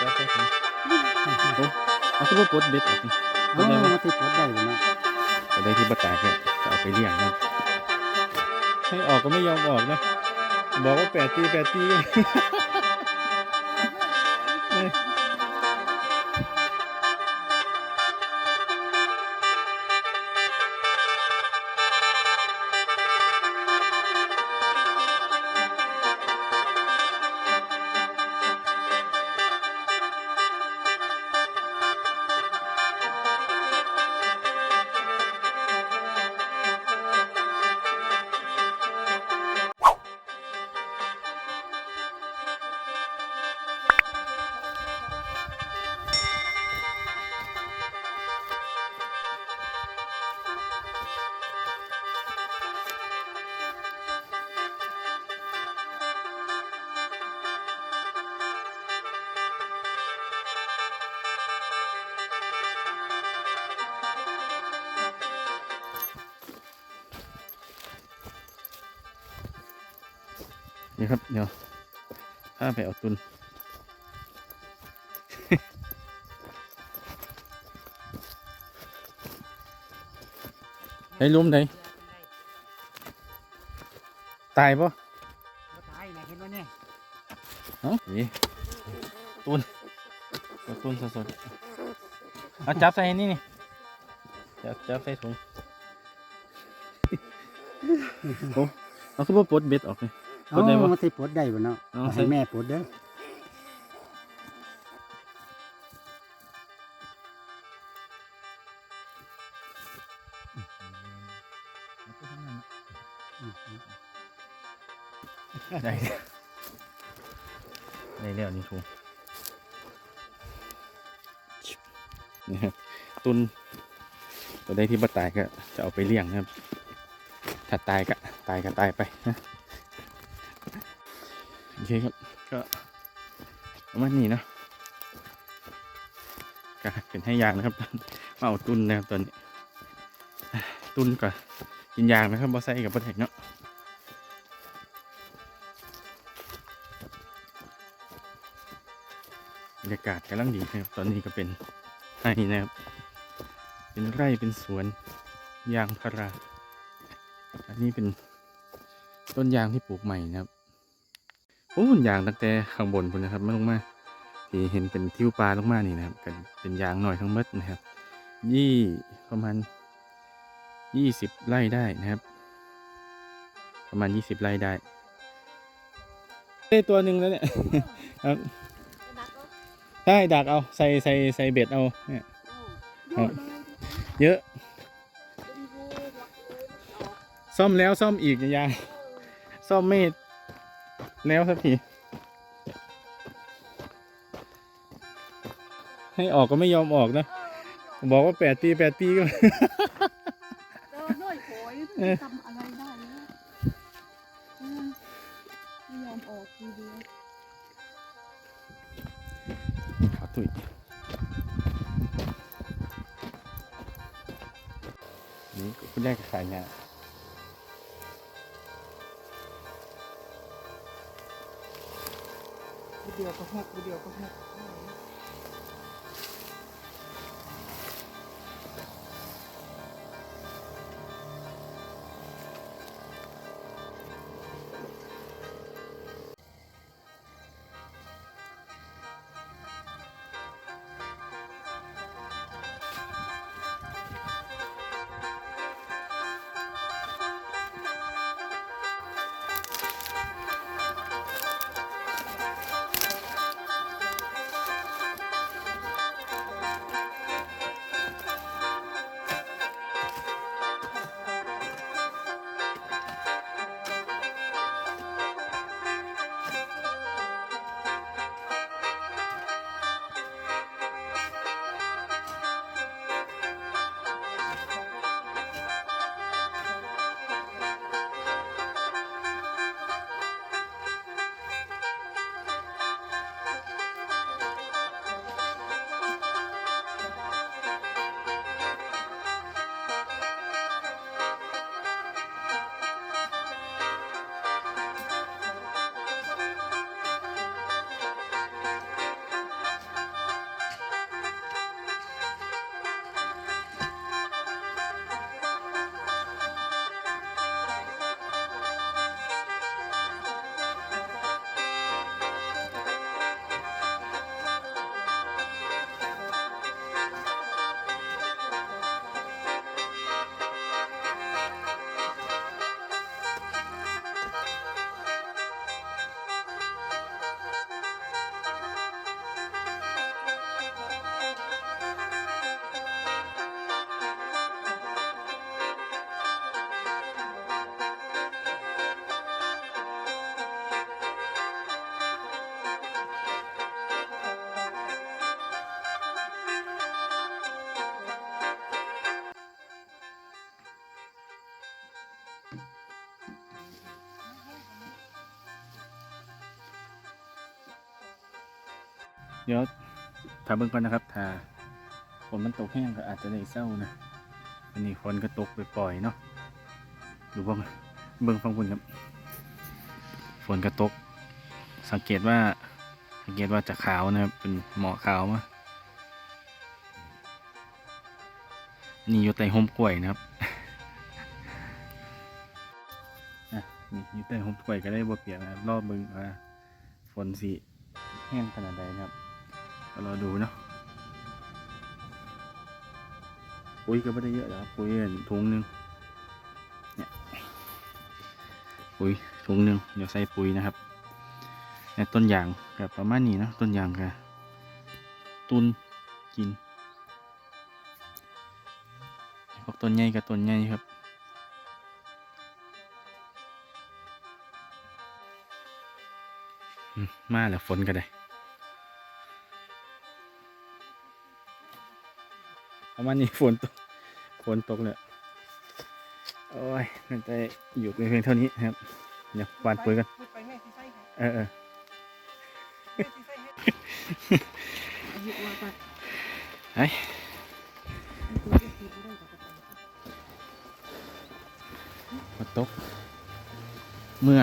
จับใส่ถุงโอ้เอาคือว่าปดเบ็ดออกนี่เอ๋อมาติดรถได้เลยเนาะจะได้ที่บัตายเนี่ยจะเอาไปเลี้ยงนะให้ออกก็ไม่ยอมออกนะ บอกว่าแปดตีแปดตี นี่ครับ เดี๋ยวถ้าไปเอาตุนไอ้ลุมไหนตายปะตายนะเห็นไหมเนี่ยเอ้านี่ตุนเอาตุนสดๆเอาจับใส่นี่นี่จับจับใส่ถุงโอ้เอาคือว่าปลดเบ็ดออกเลยเอ๋ ปลดได้อบ่มาติดรถได้บ่เนาะเอาเอาใส่ ให้แม่ปลดเด้อได้ได้แล้วนี่ถุงนี่ครับตุนตัวได้ที่บัตายก็จะเอาไปเลี้ยงนะครับ ถ้าตายก็ตายก็ตายไปนะโอ เคครับ ก็ประมาณนี้เนาะก็เป็นให้ยางนะครับมาเอาตุนนะครับตอนนี้ตุนก่อนกินยางนะครับบอใส่กับบัตเนาะบรรยากาศกำลังดีนะครับ ตอนนี้ก็เป็นไร่นะครับ เป็นไร่เป็นสวนยางพารา อันนี้เป็นต้นยางที่ปลูกใหม่นะครับ โอ้ยางตั้งแต่ข้างบนพุ่นนะครับมาลงมาที่เห็นเป็นทิวปลาลงมานี่นะครับกันเป็นยางหน่อยทั้งหมดนะครับ ยี่ประมาณยี่สิบไร่ได้นะครับ ประมาณยี่สิบไร่ได้ได้ตัวหนึ่งแล้วเนี่ยครับได้ดักเอาใส่ใส่ใส่เบ็ดเอาเนี่ยครับเยอะ ซ่อมแล้วซ่อมอีกเนี่ยยายซ่อมไม่ แล้วสักที ให้ออกก็ไม่ยอมออกนะ บอกว่าแปดตีแปดตีก็เดินด้วยโขยเออทำอะไรได้แล้วอืมไม่ยอมออกทีเดียวขาตุยนี่คุณยายก็ขายงา เดียวก็แฮกเดียวก็แฮก เดี๋ยวถาเบิ่งก่อนนะครับถ้าฝนมันตกแห้งก็อาจจะได้เศร้านะอันนี้ฝนก็ตกไปปล่อยเนาะดูว่าเบิ่งฟังคุณครับฝนก็ตก สังเกตว่า สังเกตว่าจะขาวนะครับเป็นหมอกขาวมานี่อยู่ใต้ห่มกล้วยนะครับอะนี่อยู่ใต้ห่มกล้วยก็ได้บ่เปียกนะครับรอบเบิ่งว่าฝนสิแห้งขนาดใดนะครับ ก็รอดูเนาะปุ๋ยก็ไม่ได้เยอะนะครับปุ๋ยถุงหนึงเนี่ยปุ๋ยถุงหนึงเดี๋ยวใส่ปุ๋ยนะครับเนี่ยต้นยางกับประมาณนี้นะต้นยางกับตุนกินพวกต้นใหญ่กับต้นใหญ่ครับอืมมาแล้วฝนก็ได้ ประมาณนี้ฝนตกฝนตกเลยโอ้ยน่าจะอยู่เพียงเท่านี้นะครับเดี๋ยววานปุ๋ยกันเออเออไอายุว่าตกเมื่อ